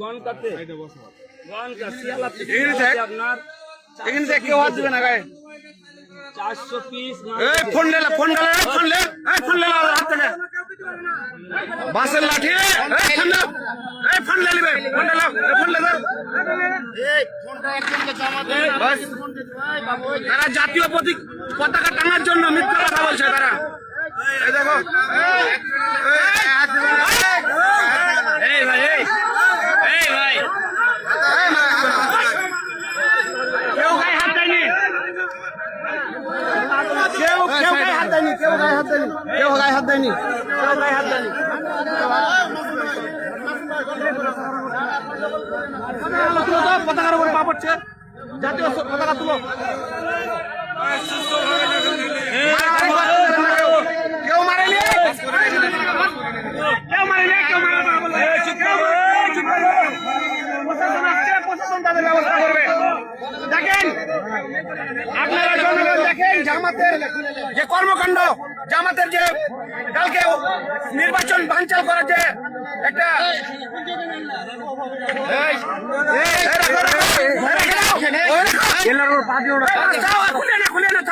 গনকাতে গনকা এখানে দেখ। কেউ হাত দিবে না গায়ে। চারশো পিস এই ফোন ফোন লে ফোন লে এই ফোন লে হাত থেকে। বাসের লাঠি এই ফোন লে এই ফোন লে লিবে ফোন লে এই ফোন লে দাও। বাস। তারা জাতীয় প্রতীক পতাকা টাঙার জন্য মিথ্যা কথা বলছে তারা এই দেখো এই ভাই এই এই ভাই কেউ গায়ে হাত দেয়নি কেউ কেউ গায়ে হাত দেয়নি কেউ গায়ে হাত দেয়নি কেউ গায়ে হাত দেয়নি? হাত দেয়নি? পতাকার উপর পা পড়ছে। জাতীয় পতাকা তুলো। আপনারা যে কর্মকাণ্ড জামাতের যে কালকে নির্বাচন বানচাল করার যে একটা খুলে না খুলে না